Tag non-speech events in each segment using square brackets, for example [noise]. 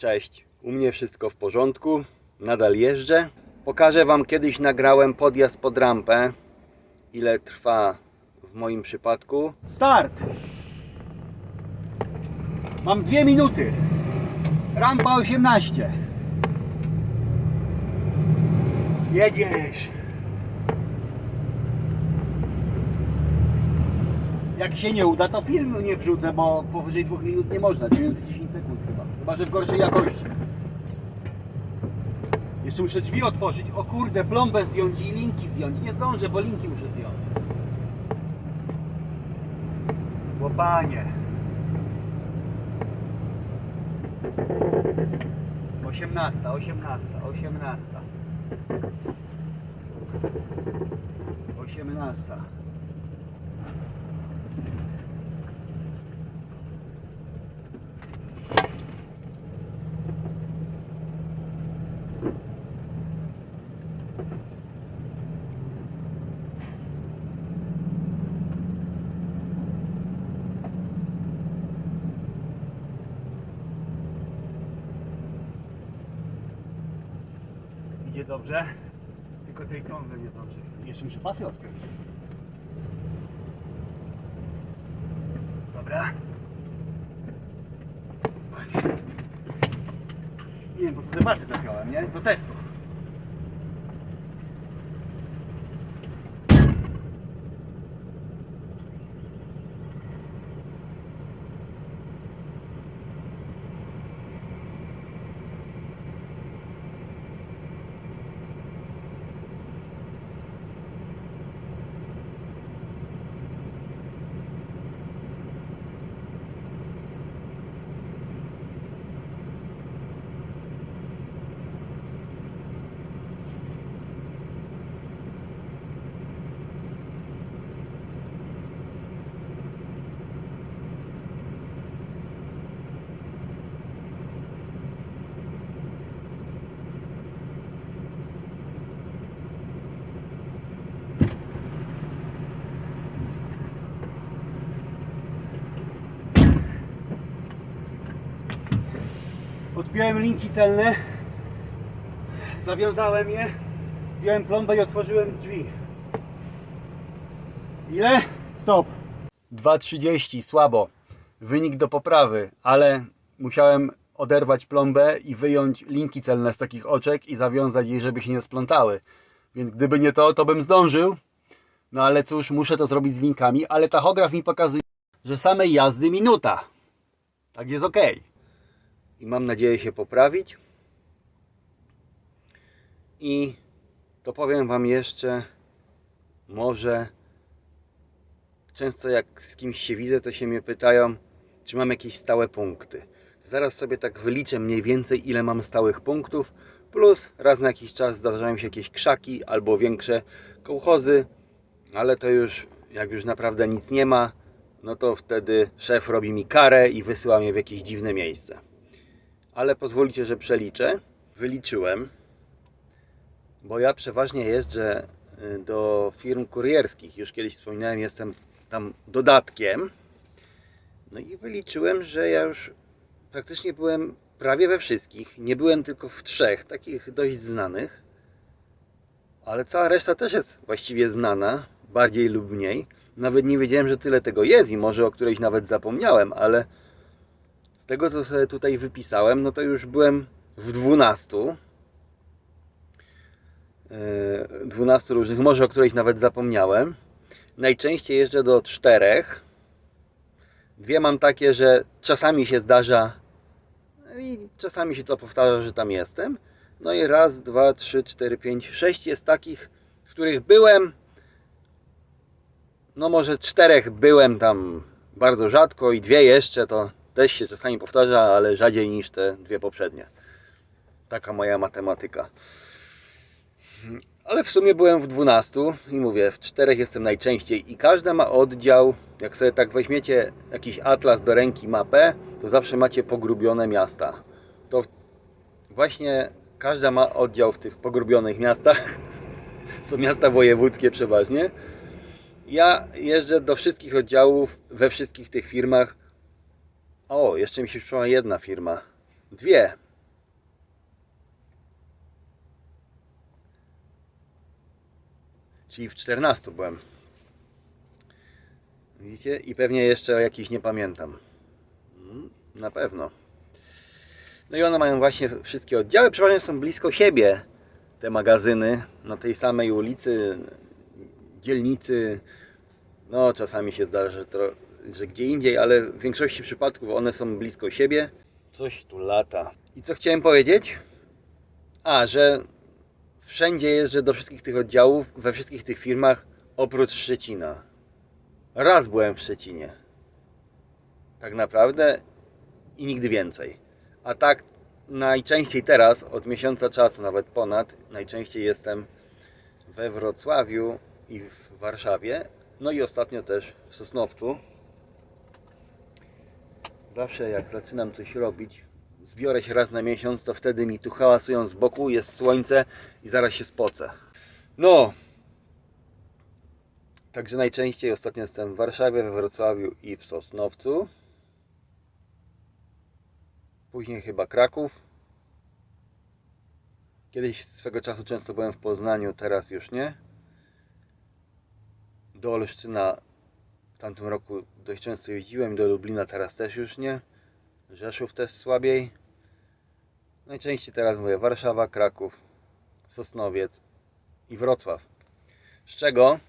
Cześć, u mnie wszystko w porządku, nadal jeżdżę. Pokażę Wam kiedyś nagrałem podjazd pod rampę, ile trwa w moim przypadku. Start! Mam dwie minuty. Rampa 18. Jedziesz. Jak się nie uda, to filmu nie wrzucę, bo powyżej dwóch minut nie można. 9 10 sekund chyba. Chyba, że w gorszej jakości. Jeszcze muszę drzwi otworzyć. O kurde, plombę zdjąć i linki zdjąć. Nie zdążę, bo linki muszę zdjąć. Łopanie. 18, 18, 18. 18. Idzie dobrze. Tylko tej klątwy nie zdąży. Jeszcze muszę pasy odpiąć. Dobra. Panie. Pasy zapiąłem, nie? Do testu. Odpiąłem linki celne. Zawiązałem je. Zdjąłem plombę i otworzyłem drzwi. Ile? Stop. 2,30 słabo. Wynik do poprawy, ale musiałem oderwać plombę i wyjąć linki celne z takich oczek i zawiązać je, żeby się nie splątały. Więc gdyby nie to, to bym zdążył. No ale cóż, muszę to zrobić z linkami, ale tachograf mi pokazuje, że samej jazdy minuta. Tak jest ok. I mam nadzieję się poprawić. I to powiem Wam jeszcze, może często jak z kimś się widzę, to się mnie pytają, czy mam jakieś stałe punkty. Zaraz sobie tak wyliczę mniej więcej, ile mam stałych punktów, plus raz na jakiś czas zdarzają się jakieś krzaki albo większe kołchozy, ale to już, jak już naprawdę nic nie ma, no to wtedy szef robi mi karę i wysyła mnie w jakieś dziwne miejsce. Ale pozwolicie, że przeliczę. Wyliczyłem, bo ja przeważnie jeżdżę y, do firm kurierskich. Już kiedyś wspominałem, jestem tam dodatkiem. No i wyliczyłem, że ja już praktycznie byłem prawie we wszystkich. Nie byłem tylko w trzech, takich dość znanych. Ale cała reszta też jest właściwie znana, bardziej lub mniej. Nawet nie wiedziałem, że tyle tego jest i może o którejś nawet zapomniałem, ale tego co sobie tutaj wypisałem, no to już byłem w 12. Yy, 12 różnych, może o którejś nawet zapomniałem. Najczęściej jeżdżę do czterech. Dwie mam takie, że czasami się zdarza i czasami się to powtarza, że tam jestem. No i raz, dwa, trzy, cztery, pięć, sześć jest takich, w których byłem. No może czterech byłem tam bardzo rzadko i dwie jeszcze to też się czasami powtarza, ale rzadziej niż te dwie poprzednie. Taka moja matematyka. Ale w sumie byłem w 12 i mówię, w czterech jestem najczęściej i każda ma oddział. Jak sobie tak weźmiecie jakiś atlas do ręki, mapę, to zawsze macie pogrubione miasta. To właśnie każda ma oddział w tych pogrubionych miastach. [laughs] Są miasta wojewódzkie przeważnie. Ja jeżdżę do wszystkich oddziałów we wszystkich tych firmach. O, jeszcze mi się przypomniała jedna firma. Dwie. Czyli w 14 byłem. Widzicie? I pewnie jeszcze o jakichś nie pamiętam. Mm, na pewno. No i one mają właśnie wszystkie oddziały. Przeważnie są blisko siebie te magazyny na tej samej ulicy, dzielnicy. No, czasami się zdarza, że to że gdzie indziej, ale w większości przypadków one są blisko siebie. Coś tu lata. I co chciałem powiedzieć? A, że wszędzie jeżdżę do wszystkich tych oddziałów, we wszystkich tych firmach, oprócz Szczecina. Raz byłem w Szczecinie. Tak naprawdę i nigdy więcej. A tak najczęściej teraz, od miesiąca czasu, nawet ponad, najczęściej jestem we Wrocławiu i w Warszawie. No i ostatnio też w Sosnowcu. Zawsze jak zaczynam coś robić, zbiorę się raz na miesiąc, to wtedy mi tu hałasują z boku, jest słońce i zaraz się spocę. No, Także najczęściej ostatnio jestem w Warszawie, we Wrocławiu i w Sosnowcu. Później chyba Kraków. Kiedyś swego czasu często byłem w Poznaniu, teraz już nie. Do Olsztyna w tamtym roku dość często jeździłem, do Lublina teraz też już nie. Rzeszów też słabiej. Najczęściej teraz mówię Warszawa, Kraków, Sosnowiec i Wrocław. Z czego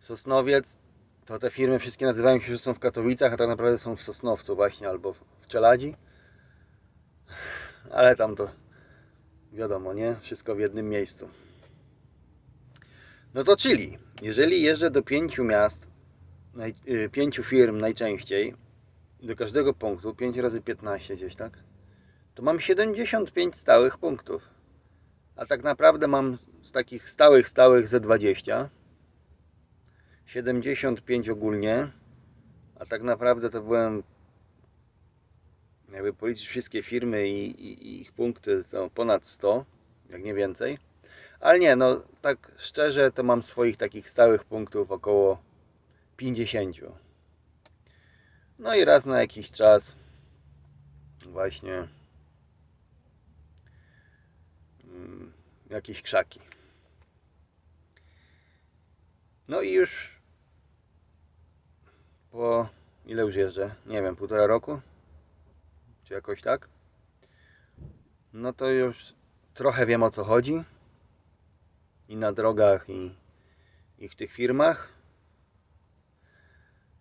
Sosnowiec, to te firmy wszystkie nazywają się, że są w Katowicach, a tak naprawdę są w Sosnowcu właśnie, albo w Czeladzi. Ale tam to wiadomo, nie? Wszystko w jednym miejscu. No to czyli, jeżeli jeżdżę do pięciu miast, naj, y, pięciu firm najczęściej, do każdego punktu, 5 razy 15 gdzieś, tak? To mam 75 stałych punktów. A tak naprawdę mam z takich stałych, stałych ze 20. 75 ogólnie, a tak naprawdę to byłem, jakby policzyć wszystkie firmy i, i, i ich punkty, to ponad 100, jak nie więcej. Ale nie, no tak szczerze to mam swoich takich stałych punktów około 50. No i raz na jakiś czas właśnie mm, jakieś krzaki. No i już po ile już jeżdżę? Nie wiem, półtora roku? Czy jakoś tak? No to już trochę wiem o co chodzi. I na drogach, i, i w tych firmach.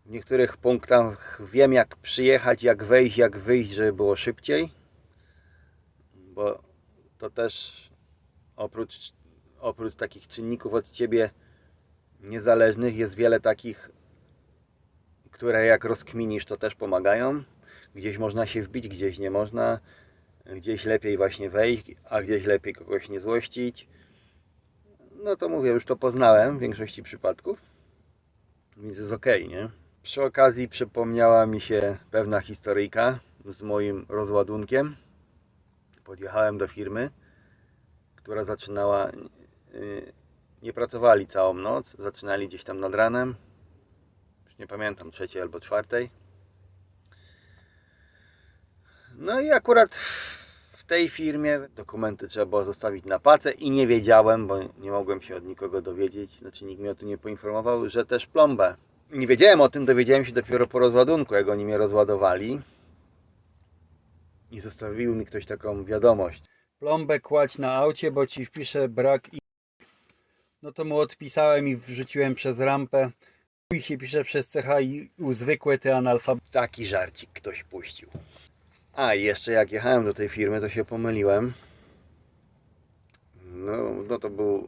W niektórych punktach wiem jak przyjechać, jak wejść, jak wyjść, żeby było szybciej. Bo to też oprócz, oprócz takich czynników od Ciebie niezależnych jest wiele takich które jak rozkminisz, to też pomagają. Gdzieś można się wbić, gdzieś nie można. Gdzieś lepiej właśnie wejść, a gdzieś lepiej kogoś nie złościć. No to mówię, już to poznałem w większości przypadków. Więc jest ok, nie? Przy okazji przypomniała mi się pewna historyjka z moim rozładunkiem. Podjechałem do firmy, która zaczynała. yy, Nie pracowali całą noc, zaczynali gdzieś tam nad ranem już nie pamiętam, trzeciej albo czwartej. No i akurat w tej firmie dokumenty trzeba było zostawić na pacę i nie wiedziałem, bo nie mogłem się od nikogo dowiedzieć, znaczy nikt mnie o tym nie poinformował, że też plombę. Nie wiedziałem o tym, dowiedziałem się dopiero po rozładunku, jak oni mnie rozładowali. I zostawił mi ktoś taką wiadomość. Plombę kładź na aucie, bo ci wpiszę brak i... No to mu odpisałem i wrzuciłem przez rampę. I się pisze przez CH i u zwykłe ty analfabet. Taki żarcik ktoś puścił. A i jeszcze jak jechałem do tej firmy, to się pomyliłem. No, no to był.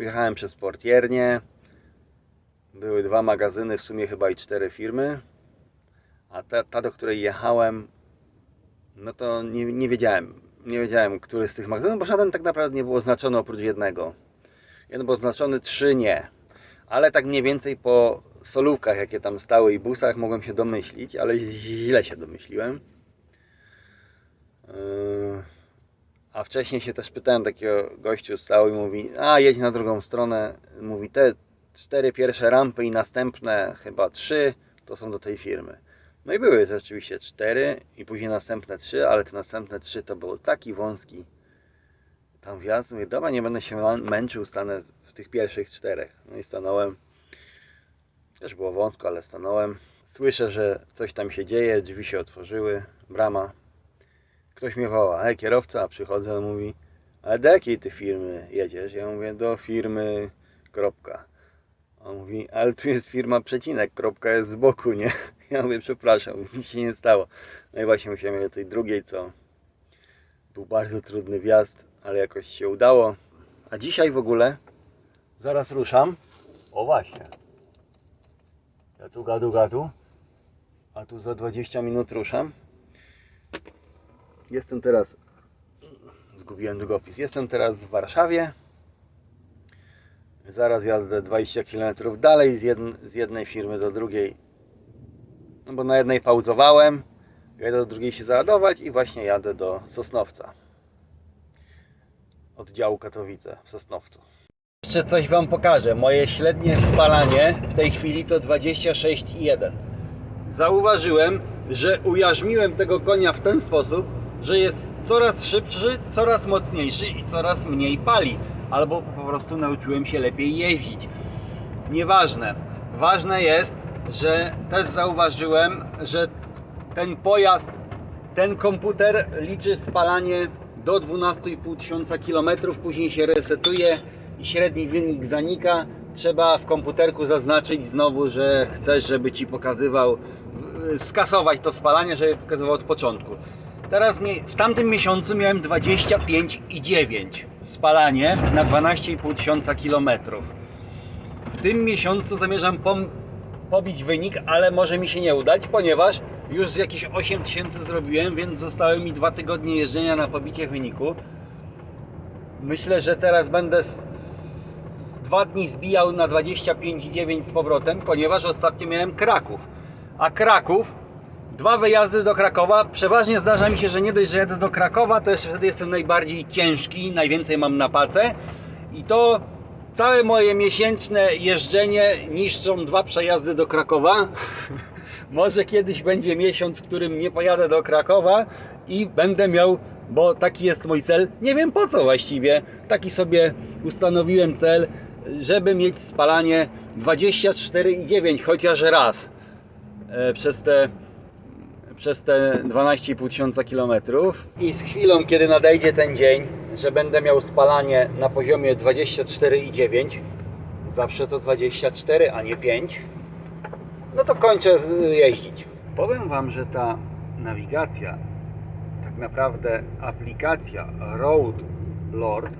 Jechałem przez portiernię. Były dwa magazyny, w sumie chyba i cztery firmy. A ta, ta do której jechałem, no to nie, nie wiedziałem. Nie wiedziałem, który z tych magazynów, bo żaden tak naprawdę nie był oznaczony oprócz jednego. Jeden był oznaczony, trzy nie. Ale tak mniej więcej po solówkach, jakie tam stały i busach, mogłem się domyślić, ale źle się domyśliłem. Yy, A wcześniej się też pytałem takiego gościu stał i mówi, a jedź na drugą stronę. Mówi, te cztery pierwsze rampy i następne chyba trzy to są do tej firmy. No i były rzeczywiście cztery i później następne trzy, ale te następne trzy to był taki wąski tam wjazd, mówię, dobra, nie będę się mę- męczył, stanę w tych pierwszych czterech. No i stanąłem. Też było wąsko, ale stanąłem. Słyszę, że coś tam się dzieje, drzwi się otworzyły, brama. Ktoś mnie woła, hej kierowca, przychodzę, on mówi, ale do jakiej ty firmy jedziesz? Ja mówię, do firmy, kropka. On mówi, ale tu jest firma przecinek, kropka jest z boku, nie? [laughs] Ja mówię, przepraszam, nic się nie stało. No i właśnie musiałem do tej drugiej, co był bardzo trudny wjazd, ale jakoś się udało. A dzisiaj w ogóle zaraz ruszam. O właśnie. Ja tu gadu gadu, a tu za 20 minut ruszam. Jestem teraz, zgubiłem długopis, jestem teraz w Warszawie. Zaraz jadę 20 km dalej z, jedn, z jednej firmy do drugiej. No bo na jednej pauzowałem, jadę do drugiej się załadować i właśnie jadę do Sosnowca. Oddziału Katowice w Sosnowcu. Jeszcze coś Wam pokażę. Moje średnie spalanie w tej chwili to 26,1. Zauważyłem, że ujarzmiłem tego konia w ten sposób, że jest coraz szybszy, coraz mocniejszy i coraz mniej pali. Albo po prostu nauczyłem się lepiej jeździć. Nieważne. Ważne jest, że też zauważyłem, że ten pojazd, ten komputer liczy spalanie do 12,5 tysiąca kilometrów, później się resetuje i średni wynik zanika. Trzeba w komputerku zaznaczyć znowu, że chcesz, żeby ci pokazywał, skasować to spalanie, żeby pokazywał od początku. Teraz w tamtym miesiącu miałem 25,9 spalanie na 12,5 tysiąca kilometrów. W tym miesiącu zamierzam pobić wynik, ale może mi się nie udać, ponieważ już z jakieś 8 tysięcy zrobiłem, więc zostały mi dwa tygodnie jeżdżenia na pobicie wyniku. Myślę, że teraz będę dwa dni zbijał na 25,9 z powrotem, ponieważ ostatnio miałem Kraków. A Kraków, dwa wyjazdy do Krakowa, przeważnie zdarza mi się, że nie dość, że jadę do Krakowa, to jeszcze wtedy jestem najbardziej ciężki, najwięcej mam na pace i to całe moje miesięczne jeżdżenie niszczą dwa przejazdy do Krakowa. [laughs] Może kiedyś będzie miesiąc, w którym nie pojadę do Krakowa i będę miał, bo taki jest mój cel. Nie wiem po co właściwie. Taki sobie ustanowiłem cel, żeby mieć spalanie 24,9 chociaż raz e, przez te przez te 12,5 tysiąca kilometrów i z chwilą, kiedy nadejdzie ten dzień, że będę miał spalanie na poziomie 24,9 zawsze to 24, a nie 5 no to kończę jeździć. Powiem Wam, że ta nawigacja, tak naprawdę aplikacja Road Lord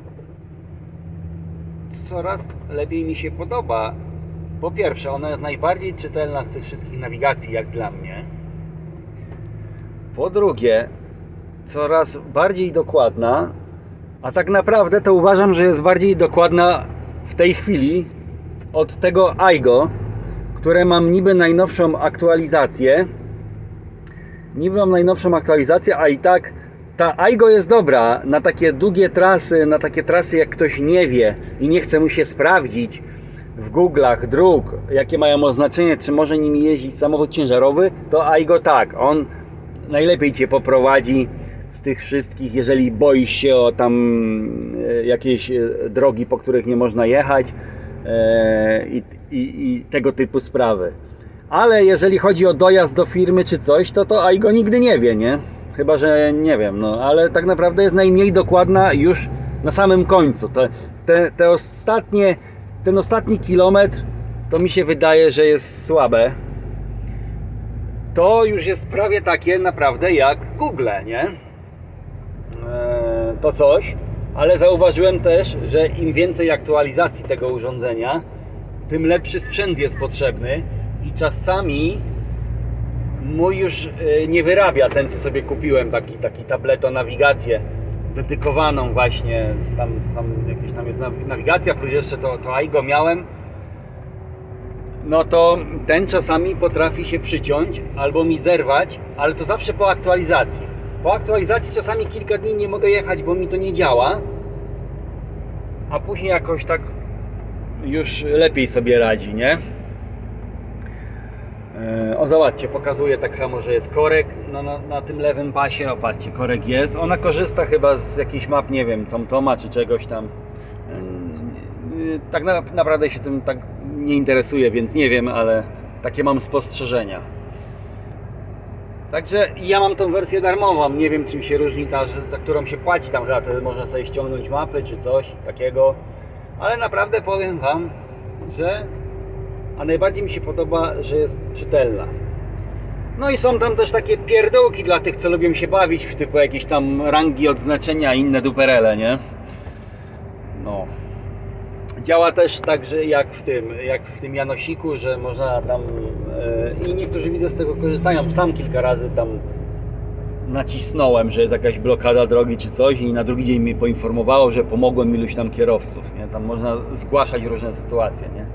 coraz lepiej mi się podoba. Po pierwsze, ona jest najbardziej czytelna z tych wszystkich nawigacji, jak dla mnie. Po drugie, coraz bardziej dokładna, a tak naprawdę to uważam, że jest bardziej dokładna w tej chwili od tego AIGO, które mam niby najnowszą aktualizację. Niby mam najnowszą aktualizację, a i tak ta AIGO jest dobra na takie długie trasy, na takie trasy jak ktoś nie wie i nie chce mu się sprawdzić w Google'ach dróg, jakie mają oznaczenie, czy może nimi jeździć samochód ciężarowy, to AIGO tak, on najlepiej Cię poprowadzi z tych wszystkich, jeżeli boisz się o tam e, jakieś e, drogi, po których nie można jechać e, i, i, i tego typu sprawy. Ale jeżeli chodzi o dojazd do firmy czy coś, to to AIGO nigdy nie wie, nie? Chyba, że nie wiem, no ale tak naprawdę jest najmniej dokładna już na samym końcu. Te, te, te ostatnie, ten ostatni kilometr to mi się wydaje, że jest słabe to już jest prawie takie naprawdę jak Google, nie? Eee, to coś, ale zauważyłem też, że im więcej aktualizacji tego urządzenia, tym lepszy sprzęt jest potrzebny i czasami mój już e, nie wyrabia ten, co sobie kupiłem, taki, taki tableto nawigację dedykowaną właśnie, tam, tam jakieś tam jest naw- nawigacja, plus jeszcze to, to AIGO miałem, no to ten czasami potrafi się przyciąć albo mi zerwać, ale to zawsze po aktualizacji. Po aktualizacji czasami kilka dni nie mogę jechać, bo mi to nie działa, a później jakoś tak już lepiej sobie radzi, nie? E, O zobaczcie, pokazuje tak samo, że jest korek na, na, na tym lewym pasie. O patrzcie, korek jest. Ona korzysta chyba z jakichś map, nie wiem, TomToma czy czegoś tam. E, Tak na, naprawdę się tym tak nie interesuje, więc nie wiem, ale takie mam spostrzeżenia. Także ja mam tą wersję darmową. Nie wiem czym się różni ta, za którą się płaci. Tam chyba wtedy można sobie ściągnąć mapy czy coś takiego. Ale naprawdę powiem Wam, że a najbardziej mi się podoba, że jest czytelna. No i są tam też takie pierdółki dla tych, co lubią się bawić w typu jakieś tam rangi, odznaczenia inne duperele, nie? No. Działa też tak, że jak w tym, jak w tym Janosiku, że można tam e, i niektórzy widzę z tego korzystają. Sam kilka razy tam nacisnąłem, że jest jakaś blokada drogi czy coś i na drugi dzień mnie poinformowało, że pomogłem iluś tam kierowców, nie? Tam można zgłaszać różne sytuacje, nie?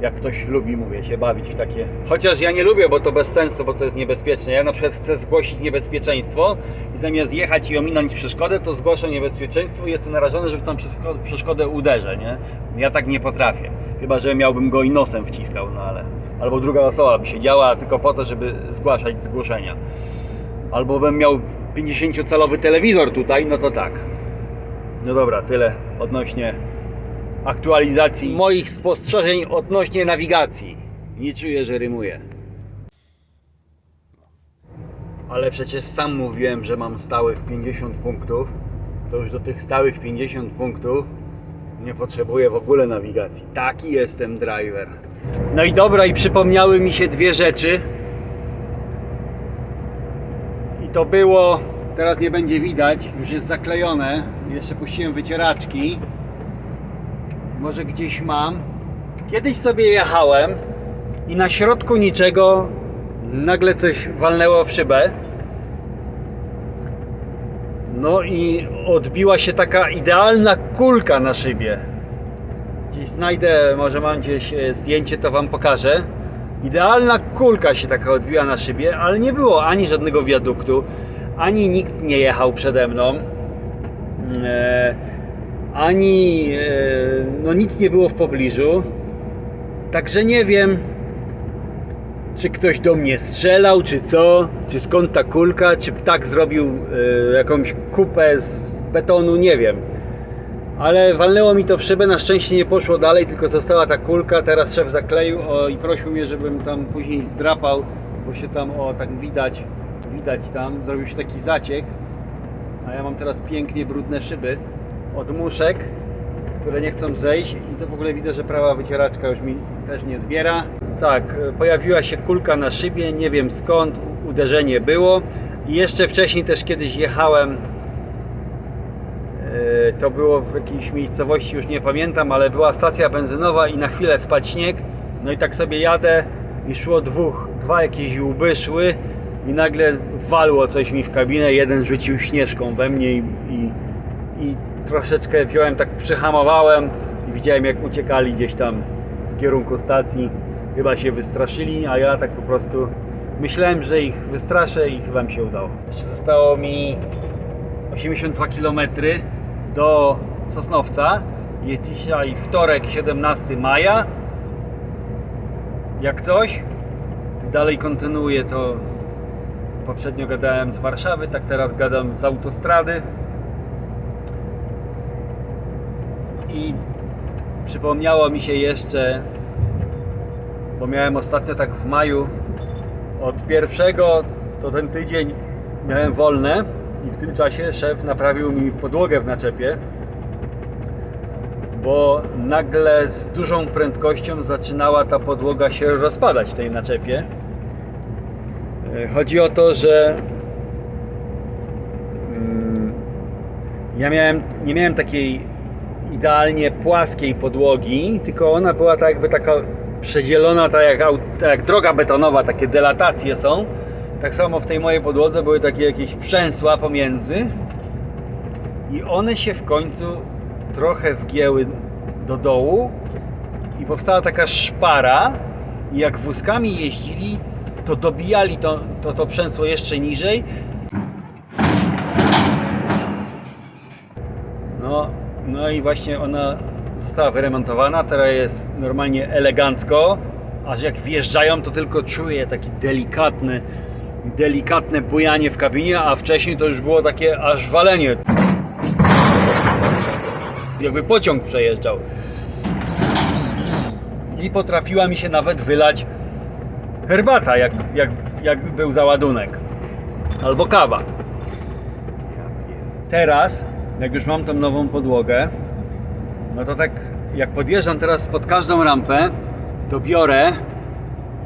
Jak ktoś lubi, mówię, się bawić w takie. Chociaż ja nie lubię, bo to bez sensu, bo to jest niebezpieczne. Ja na przykład chcę zgłosić niebezpieczeństwo i zamiast jechać i ominąć przeszkodę, to zgłoszę niebezpieczeństwo i jestem narażony, że w tą przeszko- przeszkodę uderzę, nie? Ja tak nie potrafię. Chyba, że miałbym go i nosem wciskał, no ale... Albo druga osoba by siedziała tylko po to, żeby zgłaszać zgłoszenia. Albo bym miał 50-calowy telewizor tutaj, no to tak. No dobra, tyle odnośnie aktualizacji moich spostrzeżeń odnośnie nawigacji. Nie czuję, że rymuję. Ale przecież sam mówiłem, że mam stałych 50 punktów. To już do tych stałych 50 punktów nie potrzebuję w ogóle nawigacji. Taki jestem driver. No i dobra, i przypomniały mi się dwie rzeczy. I to było, teraz nie będzie widać, już jest zaklejone. Jeszcze puściłem wycieraczki. Może gdzieś mam. Kiedyś sobie jechałem i na środku niczego nagle coś walnęło w szybę. No i odbiła się taka idealna kulka na szybie. Gdzieś znajdę, może mam gdzieś e, zdjęcie, to Wam pokażę. Idealna kulka się taka odbiła na szybie, ale nie było ani żadnego wiaduktu, ani nikt nie jechał przede mną. E, ani e, no nic nie było w pobliżu. Także nie wiem, czy ktoś do mnie strzelał, czy co, czy skąd ta kulka, czy ptak zrobił e, jakąś kupę z betonu, nie wiem. Ale walnęło mi to w szybę, na szczęście nie poszło dalej, tylko została ta kulka. Teraz szef zakleił o, i prosił mnie, żebym tam później zdrapał, bo się tam, o tak widać, widać tam, zrobił się taki zaciek. A ja mam teraz pięknie brudne szyby od muszek, które nie chcą zejść i to w ogóle widzę, że prawa wycieraczka już mi też nie zbiera. Tak, e, pojawiła się kulka na szybie, nie wiem skąd uderzenie było. I jeszcze wcześniej też kiedyś jechałem, e, to było w jakiejś miejscowości, już nie pamiętam, ale była stacja benzynowa i na chwilę spadł śnieg. No i tak sobie jadę i szło dwóch, dwa jakieś łby szły i nagle walło coś mi w kabinę, jeden rzucił śnieżką we mnie i, i, i troszeczkę wziąłem, tak przyhamowałem i widziałem jak uciekali gdzieś tam w kierunku stacji. Chyba się wystraszyli, a ja tak po prostu myślałem, że ich wystraszę i chyba mi się udało. Jeszcze zostało mi 82 km do Sosnowca. Jest dzisiaj wtorek, 17 maja. Jak coś, dalej kontynuuję to. Poprzednio gadałem z Warszawy, tak teraz gadam z autostrady. I przypomniało mi się jeszcze, bo miałem ostatnio tak w maju, od pierwszego to ten tydzień miałem wolne i w tym czasie szef naprawił mi podłogę w naczepie, bo nagle z dużą prędkością zaczynała ta podłoga się rozpadać w tej naczepie. E, Chodzi o to, że mm, ja miałem, nie miałem takiej idealnie płaskiej podłogi, tylko ona była tak jakby taka przedzielona, tak jak, tak jak droga betonowa, takie delatacje są. Tak samo w tej mojej podłodze były takie jakieś przęsła pomiędzy i one się w końcu trochę wgięły do dołu i powstała taka szpara i jak wózkami jeździli, to dobijali to, to, to przęsło jeszcze niżej. No, i właśnie ona została wyremontowana, teraz jest normalnie elegancko. aż jak wjeżdżają, to tylko czuję taki delikatny, delikatne bujanie w kabinie, a wcześniej to już było takie aż walenie. Jakby pociąg przejeżdżał. I potrafiła mi się nawet wylać herbata, jak, jak, jak był załadunek. Albo kawa. Teraz, jak już mam tą nową podłogę, no to tak jak podjeżdżam teraz pod każdą rampę, to biorę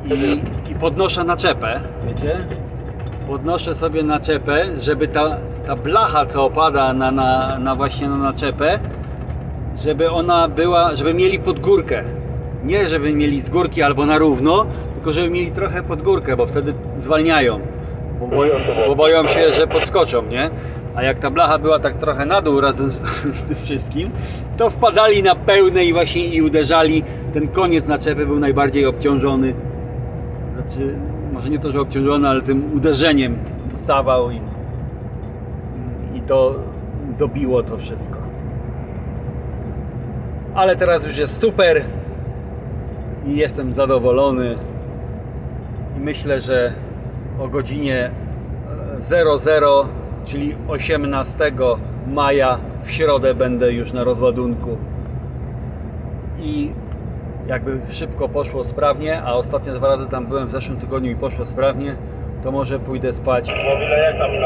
i, i podnoszę naczepę, wiecie? Podnoszę sobie naczepę, żeby ta, ta blacha, co opada na, na, na właśnie na naczepę, żeby ona była, żeby mieli pod górkę. Nie żeby mieli z górki albo na równo, tylko żeby mieli trochę pod górkę, bo wtedy zwalniają. Bo, boją, bo boją się, że podskoczą, nie? A jak ta blacha była tak trochę na dół razem z, [laughs] z tym wszystkim, to wpadali na pełne i właśnie i uderzali. Ten koniec naczepy był najbardziej obciążony. Znaczy, może nie to, że obciążony, ale tym uderzeniem dostawał i, i to dobiło to wszystko. Ale teraz już jest super i jestem zadowolony. I myślę, że o godzinie e, 00, czyli 18 maja w środę będę już na rozładunku. I jakby szybko poszło sprawnie, a ostatnie dwa razy tam byłem w zeszłym tygodniu i poszło sprawnie, to może pójdę spać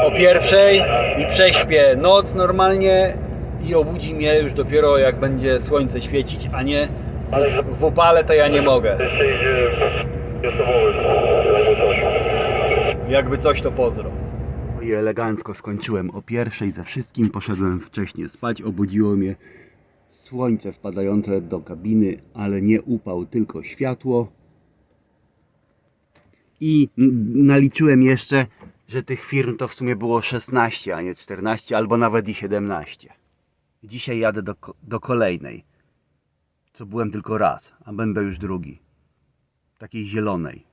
o pierwszej i prześpię noc normalnie i obudzi mnie już dopiero jak będzie słońce świecić, a nie w, w upale to ja nie mogę. Jakby coś to pozdro. I elegancko skończyłem o pierwszej ze wszystkim, poszedłem wcześniej spać, obudziło mnie słońce wpadające do kabiny, ale nie upał, tylko światło. I naliczyłem jeszcze, że tych firm to w sumie było 16, a nie 14, albo nawet i 17. Dzisiaj jadę do, do kolejnej, co byłem tylko raz, a będę już drugi. Takiej zielonej.